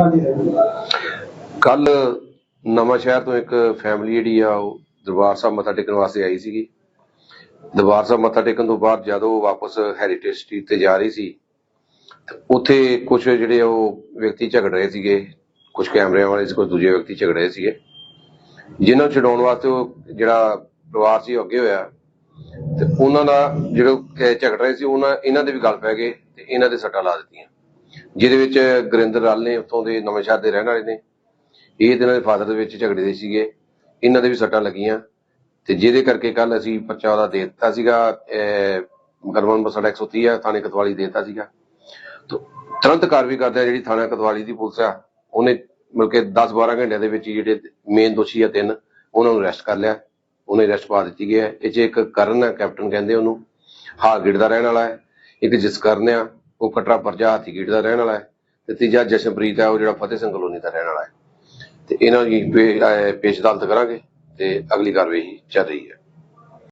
ਹਾਂਜੀ ਕੱਲ ਨਵਾਂ ਸ਼ਹਿਰ ਤੋਂ ਇੱਕ ਫੈਮਿਲੀ ਜਿਹੜੀ ਆ ਉਹ ਦਰਬਾਰ ਸਾਹਿਬ ਮੱਥਾ ਟੇਕਣ ਵਾਸਤੇ ਆਈ ਸੀਗੀ। ਦਰਬਾਰ ਸਾਹਿਬ ਮੱਥਾ ਟੇਕਣ ਤੋਂ ਬਾਅਦ ਜਦੋਂ ਵਾਪਸ ਹੈਰੀਟੇਜ ਸਟਰੀਟ ਤੇ ਜਾ ਰਹੀ ਸੀ ਉੱਥੇ ਕੁਝ ਜਿਹੜੇ ਉਹ ਵਿਅਕਤੀ ਝਗੜ ਰਹੇ ਸੀਗੇ ਕੁਝ ਕੈਮਰਿਆਂ ਵਾਲੇ ਸੀ ਕੁਝ ਦੂਜੇ ਵਿਅਕਤੀ ਝਗੜ ਰਹੇ ਸੀਗੇ। ਜਿਨ੍ਹਾਂ ਨੂੰ ਛਡਾਉਣ ਵਾਸਤੇ ਉਹ ਜਿਹੜਾ ਪਰਿਵਾਰ ਸੀ ਉਹ ਅੱਗੇ ਹੋਇਆ। ਤੇ ਉਹਨਾਂ ਦਾ ਜਿਹੜੇ ਝਗੜ ਰਹੇ ਸੀ, ਉਹਨਾਂ ਇਹਨਾਂ ਦੇ ਵੀ ਗੱਲ ਪੈ ਗਏ ਤੇ ਇਹਨਾਂ ਦੇ ਸੱਟਾਂ ਲਾ ਦਿੱਤੀਆਂ। ਜਿਹਦੇ ਵਿੱਚ ਗੁਰਿੰਦਰ ਰਾਲ ਨੇ ਉੱਥੋਂ ਦੇ ਨਵੇਂ ਸ਼ਹਿਰ ਦੇ ਰਹਿਣ ਵਾਲੇ ਨੇ। ਇਹ ਤੇ ਇਹਨਾਂ ਦੇ ਫਾਦਰ ਦੇ ਵਿੱਚ ਝਗੜੇ ਦੇ ਸੀਗੇ। ਇਹਨਾਂ ਦੇ ਵੀ ਸੱਟਾਂ ਲੱਗੀਆਂ। ਤੇ ਜਿਹਦੇ ਕਰਕੇ ਕੱਲ ਅਸੀਂ ਪਰਚਾ ਉਹਦਾ ਦੇ ਦਿੱਤਾ ਸੀਗਾ ਅਹ, ਮੁਕੱਦਮਾ 130 ਆ ਥਾਣੇ ਕਤਵਾਲੀ ਦੇ ਦਿੱਤਾ ਸੀਗਾ। ਤੁਰੰਤ ਕਾਰਵਾਈ ਕਰਦੇ ਆ ਜਿਹੜੀ ਥਾਣਾ ਕਤਵਾਲੀ ਦੀ ਪੁਲਿਸ ਆ ਉਹਨੇ ਮਿਲ ਕੇ 10 12 ਘੰਟਿਆਂ ਦੇ ਵਿੱਚ ਜਿਹੜੇ ਮੇਨ ਦੋਸ਼ੀ ਆ ਤਿੰਨ ਉਹਨਾਂ ਨੂੰ ਅਰੈਸਟ ਕਰ ਲਿਆ। ਉਹਨੇ ਅਰੈਸਟ ਪਾ ਦਿੱਤੀ ਗਈ ਹੈ। ਇਹ ਚ ਇੱਕ ਕਰਨ ਆ ਕੈਪਟਨ ਕਹਿੰਦੇ ਉਹਨੂੰ। ਹਾਰਗੇਟ ਦਾ ਰਹਿਣ ਵਾਲਾ ਹੈ। ਇੱਕ ਜਸਕਰਨ ਆ। ਉਹ ਕਟਰਾ ਪਰਜਾ ਹਾਥੀਗੇਟ ਦਾ ਰਹਿਣ ਵਾਲਾ ਹੈ ਤੇ ਤੀਜਾ ਜਸ਼ਨਪ੍ਰੀਤ ਹੈ, ਉਹ ਜਿਹੜਾ ਫਤਿਹ ਸਿੰਘ ਕਲੋਨੀ ਦਾ ਰਹਿਣ ਵਾਲਾ ਹੈ। ਤੇ ਇਹਨਾਂ ਦੀ ਪੇਸ਼ ਅਦਾਲਤ ਕਰਾਂਗੇ ਤੇ ਅਗਲੀ ਕਾਰਵਾਈ ਚੱਲ ਰਹੀ ਹੈ।